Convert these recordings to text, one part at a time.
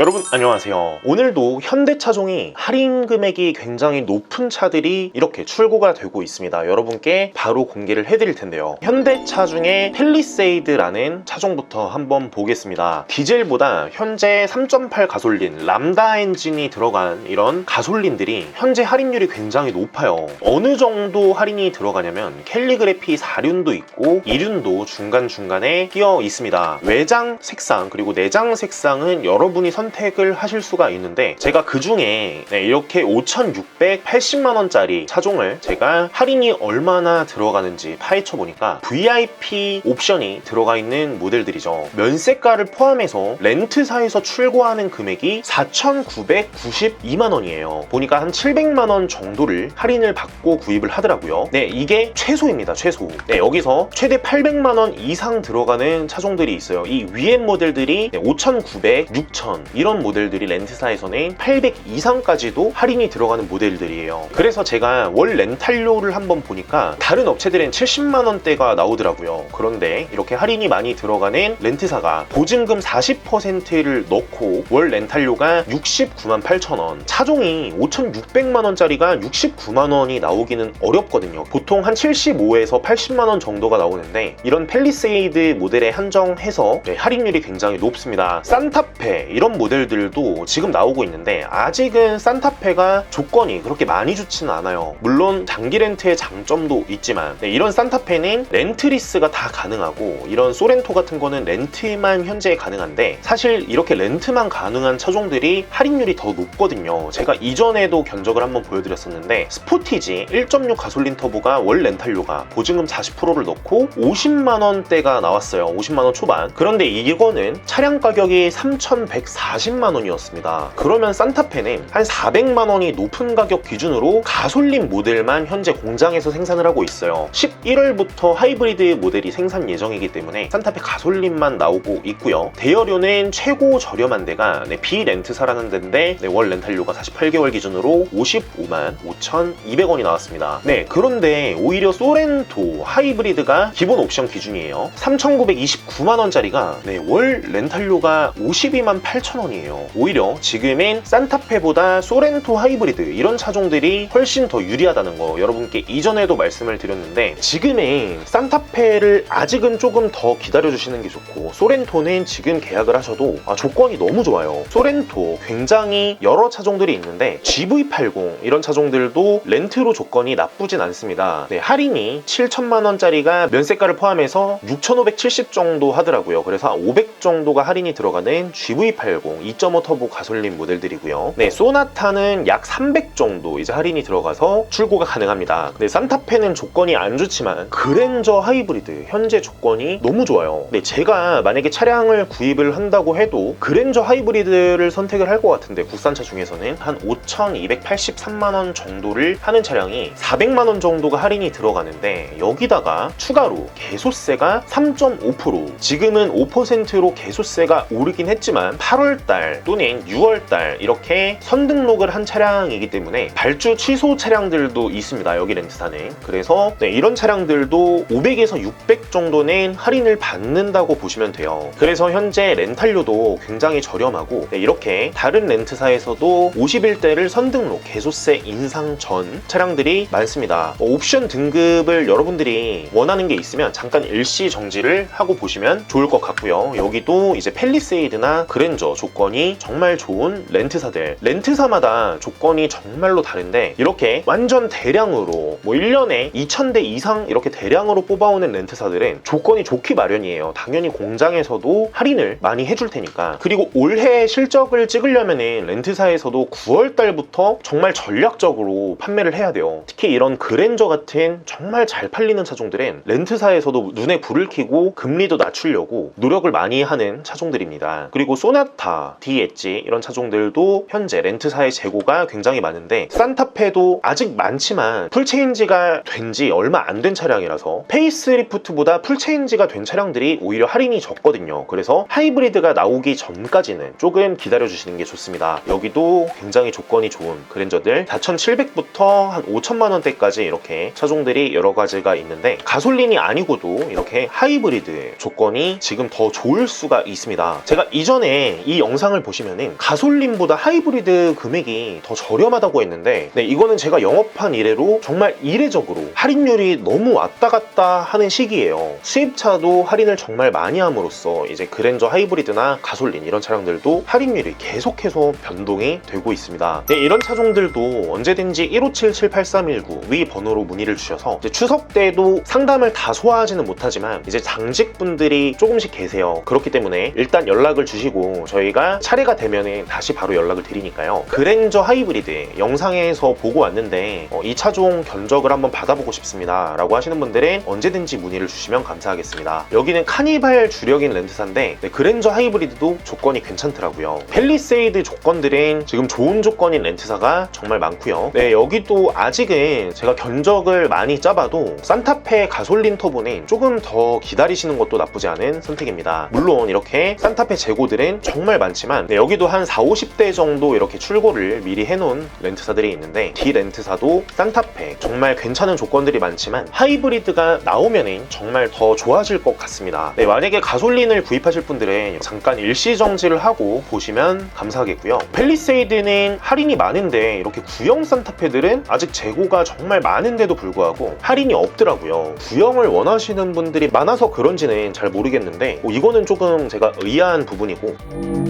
여러분 안녕하세요. 오늘도 현대차종이 할인 금액이 굉장히 높은 차들이 이렇게 출고가 되고 있습니다. 여러분께 바로 공개를 해드릴 텐데요. 현대차 중에 펠리세이드라는 차종부터 한번 보겠습니다. 디젤보다 현재 3.8 가솔린 람다 엔진이 들어간 이런 가솔린들이 현재 할인율이 굉장히 높아요. 어느 정도 할인이 들어가냐면 캘리그래피 4륜도 있고 2륜도 중간중간에 끼어 있습니다. 외장 색상 그리고 내장 색상은 여러분이 선 택을 하실 수가 있는데 제가 그 중에 이렇게 5,680만 원짜리 차종을 제가 할인이 얼마나 들어가는지 파헤쳐 보니까 VIP 옵션이 들어가 있는 모델들이죠. 면세가를 포함해서 렌트사에서 출고하는 금액이 4,992만 원이에요. 보니까 한 700만 원 정도를 할인을 받고 구입을 하더라고요. 네, 이게 최소입니다. 최소. 네, 여기서 최대 800만 원 이상 들어가는 차종들이 있어요. 이 위에 모델들이 5,900, 6,000 이런 모델들이 렌트사에서는 800 이상까지도 할인이 들어가는 모델들이에요. 그래서 제가 월 렌탈료를 한번 보니까 다른 업체들은 70만 원대가 나오더라고요. 그런데 이렇게 할인이 많이 들어가는 렌트사가 보증금 40%를 넣고 월 렌탈료가 69만 8천 원. 차종이 5,600만 원짜리가 69만 원이 나오기는 어렵거든요. 보통 한 75에서 80만 원 정도가 나오는데 이런 펠리세이드 모델에 한정해서 네, 할인율이 굉장히 높습니다. 산타페 이런 모델들도 지금 나오고 있는데 아직은 산타페가 조건이 그렇게 많이 좋지는 않아요. 물론 장기 렌트의 장점도 있지만 네, 이런 산타페는 렌트리스가 다 가능하고 이런 소렌토 같은 거는 렌트만 현재 가능한데 사실 이렇게 렌트만 가능한 차종들이 할인율이 더 높거든요. 제가 이전에도 견적을 한번 보여드렸었는데 스포티지 1.6 가솔린 터보가 월 렌탈료가 보증금 40%를 넣고 50만 원대가 나왔어요. 50만 원 초반. 그런데 이거는 차량 가격이 3,140만 원이었습니다. 그러면 산타페는 한 400만 원이 높은 가격 기준으로 가솔린 모델만 현재 공장에서 생산을 하고 있어요. 11월부터 하이브리드 모델이 생산 예정이기 때문에 산타페 가솔린만 나오고 있고요. 대여료는 최고 저렴한 데가 네, 비렌트사라는 데인데 네, 월 렌탈료가 48개월 기준으로 55만 5,200원이 나왔습니다. 네, 그런데 오히려 소렌토 하이브리드가 기본 옵션 기준이에요. 3,929만 원짜리가 네, 월 렌탈료가 52만 8천 원이에요. 오히려 지금은 산타페보다 소렌토 하이브리드 이런 차종들이 훨씬 더 유리하다는 거 여러분께 이전에도 말씀을 드렸는데 지금은 산타페를 아직은 조금 더 기다려주시는 게 좋고 소렌토는 지금 계약을 하셔도 아, 조건이 너무 좋아요. 소렌토 굉장히 여러 차종들이 있는데 GV80 이런 차종들도 렌트로 조건이 나쁘진 않습니다. 네, 할인이 7천만 원짜리가 면세가를 포함해서 6,570 정도 하더라고요. 그래서 한500 정도가 할인이 들어가는 GV80 2.5 터보 가솔린 모델들이고요. 네, 소나타는 약 300 정도 이제 할인이 들어가서 출고가 가능합니다. 네, 산타페는 조건이 안 좋지만 그랜저 하이브리드 현재 조건이 너무 좋아요. 네, 제가 만약에 차량을 구입을 한다고 해도 그랜저 하이브리드를 선택을 할 것 같은데 국산차 중에서는 한 5,283만 원 정도를 하는 차량이 400만 원 정도가 할인이 들어가는데 여기다가 추가로 개소세가 3.5% 지금은 5%로 개소세가 오르긴 했지만 8월 달 또는 6월달 이렇게 선등록을 한 차량이기 때문에 발주 취소 차량들도 있습니다 여기 렌트사는. 그래서 네, 이런 차량들도 500에서 600 정도는 할인을 받는다고 보시면 돼요. 그래서 현재 렌탈료도 굉장히 저렴하고 네, 이렇게 다른 렌트사에서도 51대를 선등록 개소세 인상 전 차량들이 많습니다. 어, 옵션 등급을 여러분들이 원하는 게 있으면 잠깐 일시 정지를 하고 보시면 좋을 것 같고요. 여기도 이제 펠리세이드나 그랜저 조 건이 정말 좋은 렌트사들. 렌트사마다 조건이 정말로 다른데 이렇게 완전 대량으로 뭐 1년에 2,000대 이상 이렇게 대량으로 뽑아오는 렌트사들은 조건이 좋기 마련이에요. 당연히 공장에서도 할인을 많이 해줄 테니까. 그리고 올해 실적을 찍으려면은 렌트사에서도 9월 달부터 정말 전략적으로 판매를 해야 돼요. 특히 이런 그랜저 같은 정말 잘 팔리는 차종들은 렌트사에서도 눈에 불을 켜고 금리도 낮추려고 노력을 많이 하는 차종들입니다. 그리고 소나타, 디엣지 이런 차종들도 현재 렌트사의 재고가 굉장히 많은데 산타페도 아직 많지만 풀체인지가 된 지 얼마 안 된 차량이라서 페이스리프트보다 풀체인지가 된 차량들이 오히려 할인이 적거든요. 그래서 하이브리드가 나오기 전까지는 조금 기다려주시는 게 좋습니다. 여기도 굉장히 조건이 좋은 그랜저들 4,700부터 한 5천만 원대까지 이렇게 차종들이 여러 가지가 있는데 가솔린이 아니고도 이렇게 하이브리드 조건이 지금 더 좋을 수가 있습니다. 제가 이전에 이 영 상을 보시면은 가솔린보다 하이브리드 금액이 더 저렴하다고 했는데 네, 이거는 제가 영업한 이래로 정말 이례적으로 할인율이 너무 왔다 갔다 하는 시기예요. 수입차도 할인을 정말 많이 함으로써 이제 그랜저 하이브리드나 가솔린 이런 차량들도 할인율이 계속해서 변동이 되고 있습니다. 네, 이런 차종들도 언제든지 15778319 위 번호로 문의를 주셔서 추석 때도 상담을 다 소화하지는 못하지만 이제 장직분들이 조금씩 계세요. 그렇기 때문에 일단 연락을 주시고 저희 가 차례가 되면은 다시 바로 연락을 드리니까요. 그랜저 하이브리드 영상에서 보고 왔는데 어, 이 차종 견적을 한번 받아보고 싶습니다. 라고 하시는 분들은 언제든지 문의를 주시면 감사하겠습니다. 여기는 카니발 주력인 렌트사인데 네, 그랜저 하이브리드도 조건이 괜찮더라고요. 펠리세이드 조건들은 지금 좋은 조건인 렌트사가 정말 많고요. 네, 여기도 아직은 제가 견적을 많이 짜봐도 산타페 가솔린 터보는 조금 더 기다리시는 것도 나쁘지 않은 선택입니다. 물론 이렇게 산타페 재고들은 정말 많지만 네, 여기도 한 4, 50대 정도 이렇게 출고를 미리 해놓은 렌트사들이 있는데 D 렌트사도 산타페 정말 괜찮은 조건들이 많지만 하이브리드가 나오면은 정말 더 좋아질 것 같습니다. 네, 만약에 가솔린을 구입하실 분들은 잠깐 일시 정지를 하고 보시면 감사하겠고요. 펠리세이드는 할인이 많은데 이렇게 구형 산타페들은 아직 재고가 정말 많은데도 불구하고 할인이 없더라고요. 구형을 원하시는 분들이 많아서 그런지는 잘 모르겠는데 뭐 이거는 조금 제가 의아한 부분이고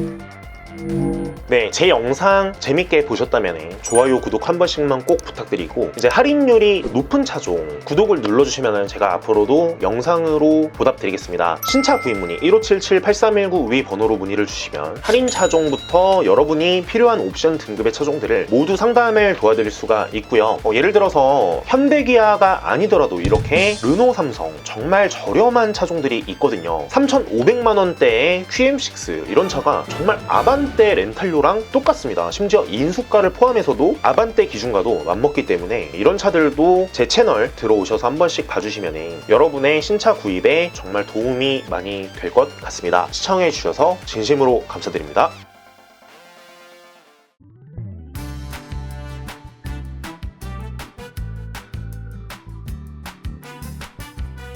Thank you. 네, 제 영상 재밌게 보셨다면 좋아요, 구독 한 번씩만 꼭 부탁드리고 이제 할인율이 높은 차종 구독을 눌러주시면 제가 앞으로도 영상으로 보답드리겠습니다. 신차 구입 문의 1577-8319 위 번호로 문의를 주시면 할인 차종부터 여러분이 필요한 옵션 등급의 차종들을 모두 상담을 도와드릴 수가 있고요. 어, 예를 들어서 현대기아가 아니더라도 이렇게 르노 삼성 정말 저렴한 차종들이 있거든요. 3,500만 원대의 QM6 이런 차가 정말 아반떼 렌탈료 랑 똑같습니다. 심지어 인수가를 포함해서도 아반떼 기준과도 맞먹기 때문에 이런 차들도 제 채널 들어오셔서 한 번씩 봐주시면 여러분의 신차 구입에 정말 도움이 많이 될 것 같습니다. 시청해 주셔서 진심으로 감사드립니다.